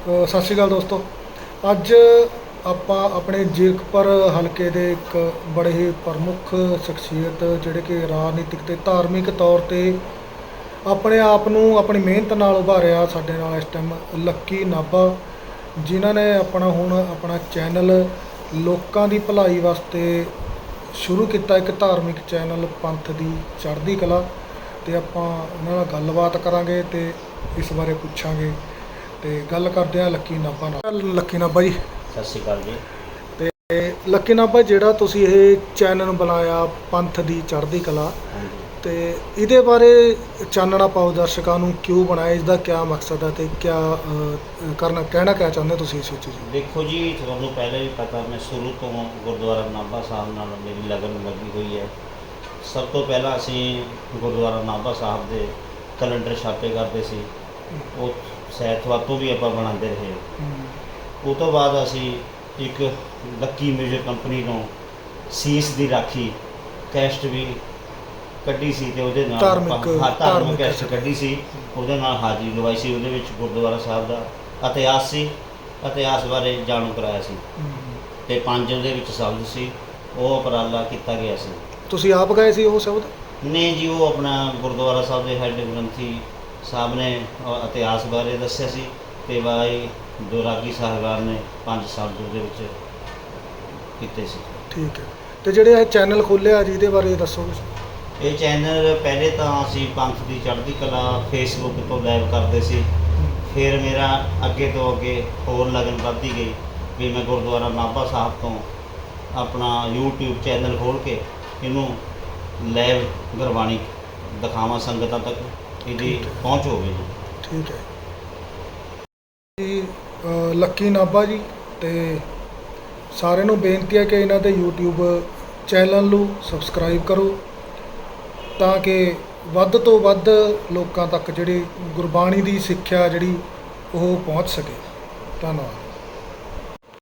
ਸਤਿ ਸ਼੍ਰੀ ਅਕਾਲ ਦੋਸਤੋ। ਅੱਜ ਆਪਾਂ ਆਪਣੇ ਜੀਰਕਪੁਰ ਹਲਕੇ ਦੇ ਇੱਕ ਬੜੇ ਹੀ ਪ੍ਰਮੁੱਖ ਸ਼ਖਸੀਅਤ ਜਿਹੜੇ ਕਿ ਰਾਜਨੀਤਿਕ ਤੇ ਧਾਰਮਿਕ ਤੌਰ ਤੇ ਆਪਣੇ ਆਪ ਨੂੰ ਆਪਣੀ ਮਿਹਨਤ ਨਾਲ ਉਭਾਰਿਆ ਸਾਡੇ ਨਾਲ ਇਸ ਟਾਈਮ ਲੱਕੀ ਨਾਭਾ, ਜਿਨ੍ਹਾਂ ਨੇ ਆਪਣਾ ਹੁਣ ਆਪਣਾ ਚੈਨਲ ਲੋਕਾਂ ਦੀ ਭਲਾਈ ਵਾਸਤੇ ਸ਼ੁਰੂ ਕੀਤਾ ਇੱਕ ਧਾਰਮਿਕ ਚੈਨਲ, ਪੰਥ ਦੀ ਚੜ੍ਹਦੀ ਕਲਾ। ਤੇ ਆਪਾਂ ਉਹਨਾਂ ਨਾਲ ਗੱਲਬਾਤ ਕਰਾਂਗੇ ਤੇ ਇਸ ਬਾਰੇ ਪੁੱਛਾਂਗੇ। ਤੇ ਗੱਲ ਕਰਦੇ ਹਾਂ ਲੱਕੀ ਨਾਭਾ ਨਾਲ। ਲੱਕੀ ਨਾਭਾ ਜੀ। ਸਤਿ ਸ਼੍ਰੀ ਅਕਾਲ ਜੀ। ਤੇ ਲੱਕੀ ਨਾਭਾ ਜਿਹੜਾ ਤੁਸੀਂ ਇਹ ਚੈਨਲ ਬਣਾਇਆ ਪੰਥ ਦੀ ਚੜ੍ਹਦੀ ਕਲਾ ਹਾਂਜੀ। ਤੇ ਇਹਦੇ ਬਾਰੇ ਚਾਨਣਾ ਪਾਓ ਦਰਸ਼ਕਾਂ ਨੂੰ ਕਿਉਂ ਬਣਾਇਆ ਇਸ ਦਾ ਕੀ ਮਕਸਦ ਹੈ ਤੇ ਕੀ ਕਰਨਾ ਕਹਿਣਾ ਕਿਆ ਚਾਹੁੰਦੇ ਤੁਸੀਂ ਇਸ ਵਿੱਚ ਜੀ? ਦੇਖੋ ਜੀ ਤੁਹਾਨੂੰ ਪਹਿਲੇ ਵੀ ਪਤਾ ਮੈਂ ਸ਼ੁਰੂ ਤੋਂ ਗੁਰਦੁਆਰਾ ਨਾਭਾ ਸਾਹਿਬ ਨਾਲ ਮੇਰੀ ਲਗਨ ਲੱਗੀ ਹੋਈ ਹੈ। ਸਭ ਤੋਂ ਪਹਿਲਾਂ ਅਸੀਂ ਗੁਰਦੁਆਰਾ ਨਾਭਾ ਸਾਹਿਬ ਦੇ ਕੈਲੰਡਰ ਛਾਪੇ ਕਰਦੇ ਸੀ। ਉਹ ਸੈਤਵਾਦ ਤੋਂ ਵੀ ਆਪਾਂ ਬਣਾਉਂਦੇ ਰਹੇ ਉਹ ਤੋਂ ਬਾਅਦ ਅਸੀਂ ਇੱਕ ਲੱਕੀ ਮਿਊਜ਼ਿਕ ਕੰਪਨੀ ਤੋਂ ਸੀਸ ਦੀ ਰਾਖੀ ਕੈਸਟ ਵੀ ਕੱਢੀ ਸੀ ਤੇ ਉਹਦੇ ਨਾਲ ਧਾਰਮਿਕ- ਧਾਰਮਿਕ ਕੈਸਟ। ਕੱਢੀ ਸੀ। ਉਹਦੇ ਨਾਲ ਹਾਜ਼ਰੀ ਲਵਾਈ ਸੀ। ਉਹਦੇ ਵਿੱਚ ਗੁਰਦੁਆਰਾ ਸਾਹਿਬ ਦਾ ਇਤਿਹਾਸ ਸੀ। ਇਤਿਹਾਸ ਬਾਰੇ ਜਾਣੂ ਕਰਾਇਆ ਸੀ। ਤੇ ਪੰਜ ਉਹਦੇ ਵਿੱਚ ਸ਼ਬਦ ਸੀ। ਉਹ ਉਪਰਾਲਾ ਕੀਤਾ ਗਿਆ ਸੀ। ਤੁਸੀਂ ਆਪ ਗਏ ਸੀ ਉਹ ਸ਼ਬਦ? ਨੇ ਜੀ ਉਹ ਆਪਣਾ ਗੁਰਦੁਆਰਾ ਸਾਹਿਬ ਦੇ ਹੈੱਡ ਗ੍ਰੰਥੀ ਸਾਹਿਬ ਨੇ ਇਤਿਹਾਸ ਬਾਰੇ ਦੱਸਿਆ ਸੀ ਤੇ ਬਾਈ ਦੁਰਾਗੀ ਸਾਹਿਬਾਨ ਨੇ ਪੰਜ ਸ਼ਬਦ ਉਹਦੇ ਵਿੱਚ ਕੀਤੇ ਸੀ। ਠੀਕ ਹੈ। ਤੇ ਜਿਹੜੇ ਇਹ ਚੈਨਲ ਖੋਲਿਆ ਜੀ ਇਹਦੇ ਬਾਰੇ ਦੱਸੋ ਕੁਛ। ਇਹ ਚੈਨਲ ਪਹਿਲੇ ਤਾਂ ਅਸੀਂ ਪੰਥ ਦੀ ਚੜ੍ਹਦੀ ਕਲਾ ਫੇਸਬੁੱਕ ਤੋਂ ਲਾਈਵ ਕਰਦੇ ਸੀ। ਫਿਰ ਮੇਰਾ ਅੱਗੇ ਤੋਂ ਅੱਗੇ ਹੋਰ ਲਗਨ ਵੱਧਦੀ ਗਈ ਵੀ ਮੈਂ ਗੁਰਦੁਆਰਾ ਨਾਭਾ ਸਾਹਿਬ ਤੋਂ ਆਪਣਾ YouTube ਚੈਨਲ ਖੋਲ ਕੇ ਇਹਨੂੰ ਲਾਈਵ ਗੁਰਬਾਣੀ ਦਿਖਾਵਾਂ ਸੰਗਤਾਂ ਤੱਕ। ਇਹਦੀ ਪਹੁੰਚ ਹੋਵੇ ਜੀ। ਠੀਕ ਹੈ। ਜੀ ਅ, ਲੱਕੀ ਨਾਭਾ ਜੀ ਤੇ ਸਾਰਿਆਂ ਨੂੰ ਬੇਨਤੀ ਹੈ ਕਿ ਇਹਨਾਂ ਦੇ YouTube ਚੈਨਲ ਨੂੰ ਸਬਸਕ੍ਰਾਈਬ ਕਰੋ ਤਾਂ ਕਿ ਵੱਧ ਤੋਂ ਵੱਧ ਲੋਕਾਂ ਤੱਕ ਜਿਹੜੀ ਗੁਰਬਾਣੀ ਦੀ ਸਿੱਖਿਆ ਜਿਹੜੀ ਉਹ ਪਹੁੰਚ ਸਕੇ। ਧੰਨਵਾਦ।